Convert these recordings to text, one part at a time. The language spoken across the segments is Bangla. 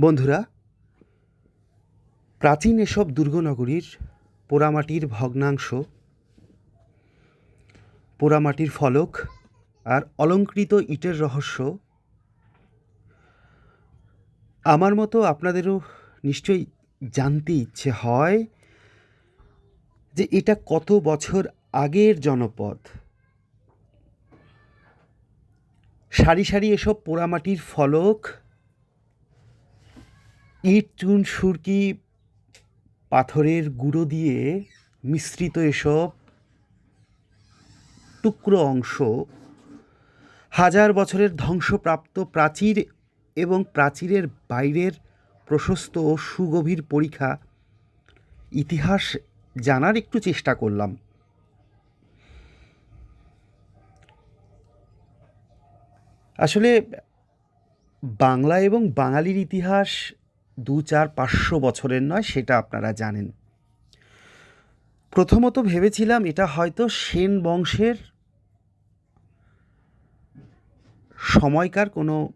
বন্ধুরা, প্রাচীন এসব দুর্গনগরীর পোড়ামাটির ভগ্নাংশ, পোড়ামাটির ফলক আর অলঙ্কৃত ইটের রহস্য আমার মতো আপনাদেরও নিশ্চয়ই জানতে ইচ্ছে হয় যে এটা কত বছর আগের জনপদ। সারি সারি এসব পোড়ামাটির ফলক ইট, চুন, সুরকি, পাথরের গুঁড়ো দিয়ে মিশ্রিত এসব টুকরো অংশ হাজার বছরের ধ্বংসপ্রাপ্ত প্রাচীর এবং প্রাচীরের বাইরের প্রশস্ত ও সুগভীর পরীক্ষা ইতিহাস জানার একটু চেষ্টা করলাম। আসলে বাংলা এবং বাঙালির ইতিহাস দু চার পাঁচশো বছরের নয়, সেটা আপনারা জানেন। প্রথমত ভেবেছিলাম এটা হয়তো সেন বংশের সময়কার কোনো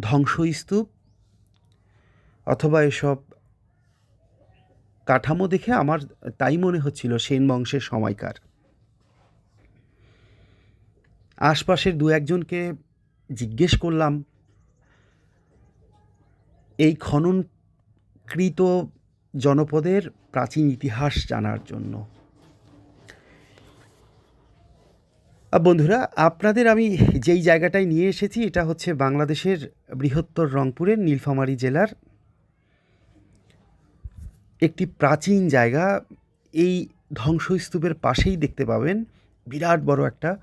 ধ্বংসস্তূপ অথবা এসব কাঠামো দেখে আমার তাই মনে হচ্ছিল সেন বংশের সময়কার। আশপাশের দু একজনকে জিজ্ঞেস করলাম এই খননকৃত জনপদের প্রাচীন ইতিহাস জানার জন্য। বন্ধুরা, আপনাদের আমি যেই জায়গাটায় নিয়ে এসেছি, এটা হচ্ছে বাংলাদেশের বৃহত্তর রংপুরের নীলফামারী জেলার একটি প্রাচীন জায়গা। এই ধ্বংসস্তূপের পাশেই দেখতে পাবেন বিরাট বড় একটা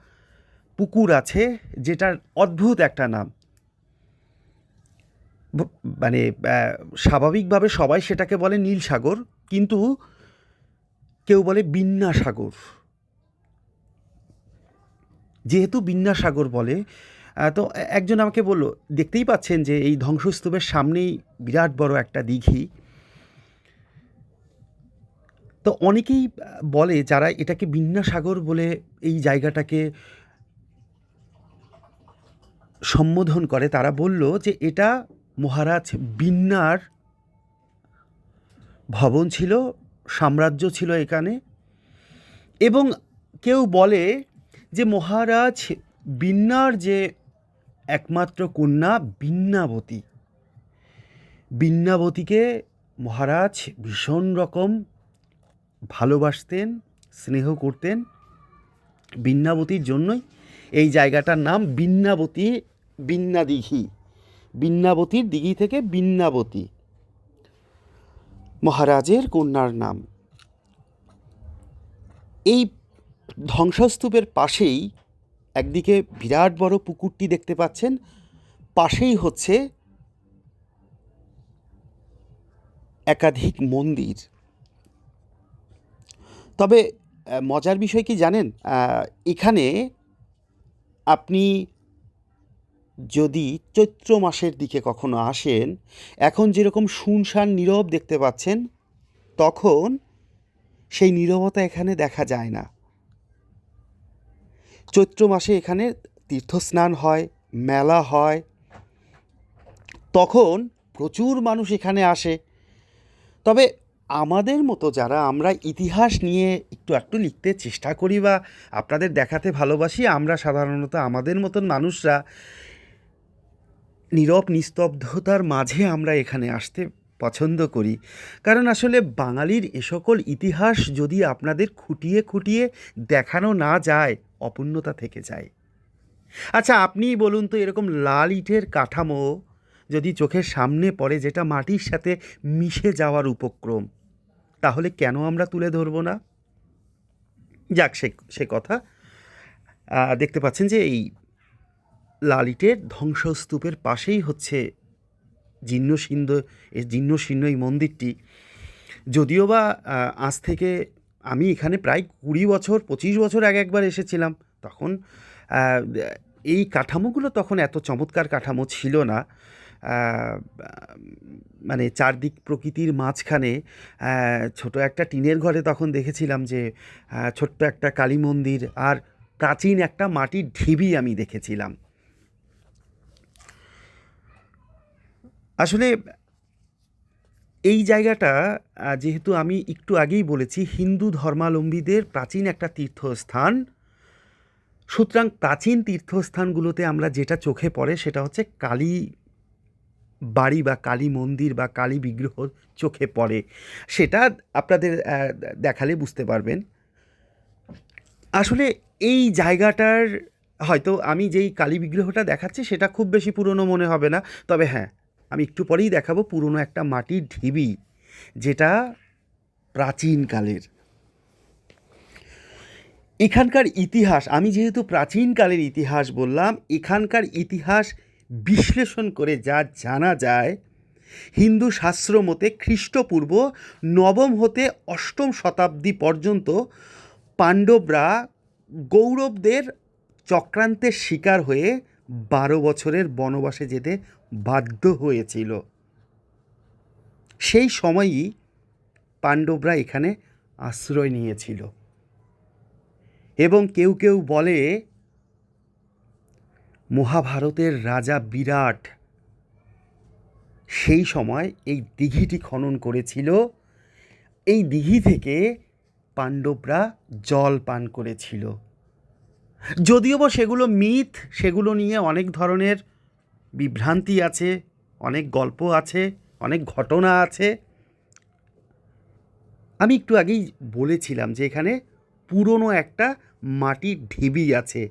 পুকুর আছে, যেটার অদ্ভুত একটা নাম। মানে স্বাভাবিকভাবে সবাই সেটাকে বলে নীল সাগর, কিন্তু কেউ বলে বিন্যা সাগর। যেহেতু বিন্যা সাগর বলে তো একজন আমাকে বলল, দেখতেই পাচ্ছেন যে এই ধ্বংসস্তূপের সামনেই বিরাট বড় একটা দিঘি। তো অনেকেই বলে যারা এটাকে বিন্যা সাগর বলে এই জায়গাটাকে সম্বোধন করে, তারা বলল যে এটা মহারাজ বিন্নার ভবন ছিল, সাম্রাজ্য ছিল এখানে। এবং কেউ বলে যে মহারাজ বিন্নার যে একমাত্র কন্যা বিন্যাবতী বিন্যাবতীকে মহারাজ ভীষণ রকম ভালোবাসতেন, স্নেহ করতেন। বিন্যাবতীর জন্যই এই জায়গাটার নাম বিন্যাবতী বিন্যা দিঘি বিন্যাবতীর দিঘি থেকে বিন্যাবতী। মহারাজের কন্যার নাম। এই ধ্বংসস্তূপের পাশেই একদিকে বিরাট বড় পুকুরটি দেখতে পাচ্ছেন, পাশেই হচ্ছে একাধিক মন্দির। তবে মজার বিষয় কি জানেন? এখানে আপনি যদি চৈত্র মাসের দিকে কখনো আসেন, এখন যেরকম শুনশান নীরব দেখতে পাচ্ছেন, তখন সেই নীরবতা এখানে দেখা যায় না। চৈত্র মাসে এখানে তীর্থস্নান হয়, মেলা হয়, তখন প্রচুর মানুষ এখানে আসে। তবে আমাদের মতো যারা আমরা ইতিহাস নিয়ে একটু একটু লিখতে চেষ্টা করি বা আপনাদের দেখাতে ভালোবাসি, আমরা সাধারণত আমাদের মতন মানুষরা নীরব নিস্তব্ধতার মাঝে আমরা এখানে আসতে পছন্দ করি। কারণ আসলে বাঙালির এ সকল ইতিহাস যদি আপনাদের খুঁটিয়ে খুঁটিয়ে দেখানো না যায়, অপূর্ণতা থেকে যায়। আচ্ছা আপনিই বলুন তো এরকম লাল ইটের কাঠামো যদি চোখের সামনে পড়ে, যেটা মাটির সাথে মিশে যাওয়ার উপক্রম, তাহলে কেন আমরা তুলে ধরবো না? যাক, সে সে কথা। দেখতে পাচ্ছেন যে এই লাল ইটের ধ্বংসস্তূপের পাশেই হচ্ছে এই জীর্ণশীর্ণ এই মন্দিরটি। যদিও বা আজ থেকে আমি এখানে প্রায় কুড়ি বছর, পঁচিশ বছর আগে একবার এসেছিলাম, তখন এই কাঠামোগুলো তখন এত চমৎকার কাঠামো ছিল না। মানে চারদিক প্রকৃতির মাঝখানে ছোট একটা টিনের ঘরে তখন দেখেছিলাম যে ছোট্ট একটা কালী মন্দির আর প্রাচীন একটা মাটির ঢিবি আমি দেখেছিলাম। আসলে এই জায়গাটা যেহেতু আমি একটু আগেই বলেছি, হিন্দু ধর্মাবলম্বীদের প্রাচীন একটা তীর্থস্থান। সুতরাং প্রাচীন তীর্থস্থানগুলোতে আমরা যেটা চোখে পড়ে সেটা হচ্ছে কালী বাড়ি বা কালী মন্দির বা কালী বিগ্রহ চোখে পড়ে। সেটা আপনাদের দেখালে বুঝতে পারবেন। আসলে এই জায়গাটার হয়তো আমি যেই কালী বিগ্রহটা দেখাচ্ছি সেটা খুব বেশি পুরনো মনে হবে না, তবে হ্যাঁ আমি একটু পরেই দেখাবো পুরনো একটা মাটির ঢিবি, যেটা প্রাচীনকালের এখানকার ইতিহাস, আমি যেহেতু প্রাচীনকালের ইতিহাস বললাম, এখানকার ইতিহাস বিশ্লেষণ করে যা জানা যায়, হিন্দু শাস্ত্র মতে খ্রিস্টপূর্ব নবম হতে অষ্টম শতাব্দী পর্যন্ত পাণ্ডবরা গৌরবদের চক্রান্তের শিকার হয়ে বারো বছরের বনবাসে যেতে বাধ্য হয়েছিল। সেই সময়ই পাণ্ডবরা এখানে আশ্রয় নিয়েছিল। এবং কেউ কেউ বলে, মহাভারতের রাজা বিরাট সেই সময় এই দিঘিটি খনন করেছিল। এই দিঘি থেকে পাণ্ডবরা জল পান করেছিল। যদিও সেগুলো মিথ, সেগুলো নিয়ে অনেক ধরনের বিভ্রান্তি আছে, অনেক গল্প আছে, অনেক ঘটনা আছে। আমি একটু আগেই বলেছিলাম যে এখানে পুরনো একটা মাটির ঢিবি আছে।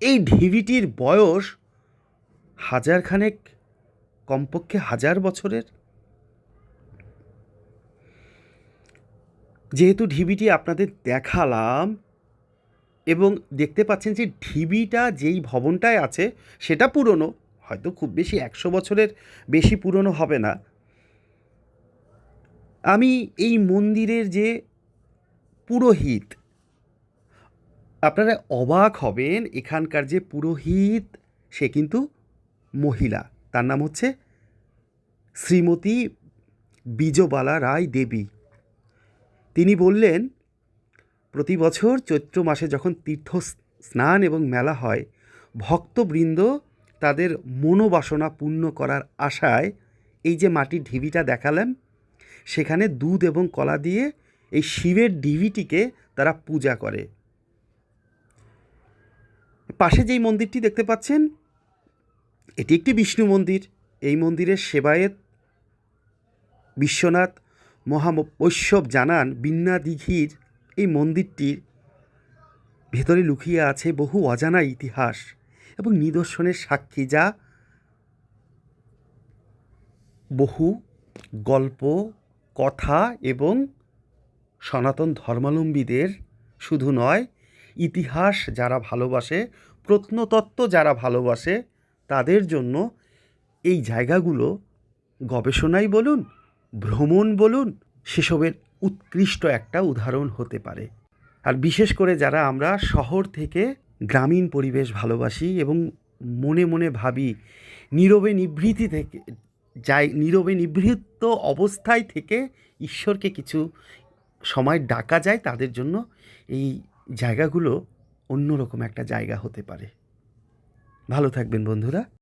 এই ঢিবিটির বয়স হাজারখানেক, কমপক্ষে হাজার বছরের। যেহেতু ঢিবিটি আপনাদের দেখালাম এবং দেখতে পাচ্ছেন যে ঢিবিটা যেই ভবনটায় আছে, সেটা পুরনো। হয়তো খুব বেশি একশো বছরের বেশি পুরনো হবে না। আমি এই মন্দিরের যে পুরোহিত, আপনারা অবাক হবেন, এখানকার যে পুরোহিত, সে কিন্তু মহিলা। তার নাম হচ্ছে শ্রীমতী বিজবালা রায় দেবী। তিনি বললেন, প্রতি বছর চৈত্র মাসে যখন তীর্থ স্নান এবং মেলা হয়, ভক্তবৃন্দ তাদের মনোবাসনা পূর্ণ করার আশায় এই যে মাটির ঢিবিটা দেখালাম সেখানে দুধ এবং কলা দিয়ে এই শিবের ঢিবিটিকে তারা পূজা করে। পাশে যেই মন্দিরটি দেখতে পাচ্ছেন, এটি একটি বিষ্ণু মন্দির। এই মন্দিরের সেবায়েত বিশ্বনাথ মহাবৈষ্ণব জানান বিন্না দিঘির এই মন্দিরটির ভেতরে লুকিয়ে আছে বহু অজানা ইতিহাস। এবং নিদর্শনের সাক্ষী যা বহু গল্প, কথা এবং সনাতন ধর্মাবলম্বীদের শুধু নয়, ইতিহাস যারা ভালোবাসে, প্রত্নতত্ত্ব যারা ভালোবাসে, তাদের জন্য এই জায়গাগুলো গবেষণাই বলুন, ভ্রমণ বলুন, সেসবের উৎকৃষ্ট একটা উদাহরণ হতে পারে। আর বিশেষ করে যারা আমরা শহর থেকে গ্রামীণ পরিবেশ ভালোবাসি এবং মনে মনে ভাবি, নীরবে নিভৃতি থেকে, যাই, নীরবে নিভৃত অবস্থায় থেকে ঈশ্বরকে কিছু সময় ডাকা যায় তাদের জন্য, এই জায়গাগুলো অন্যরকম একটা জায়গা হতে পারে। ভালো থাকবেন বন্ধুরা।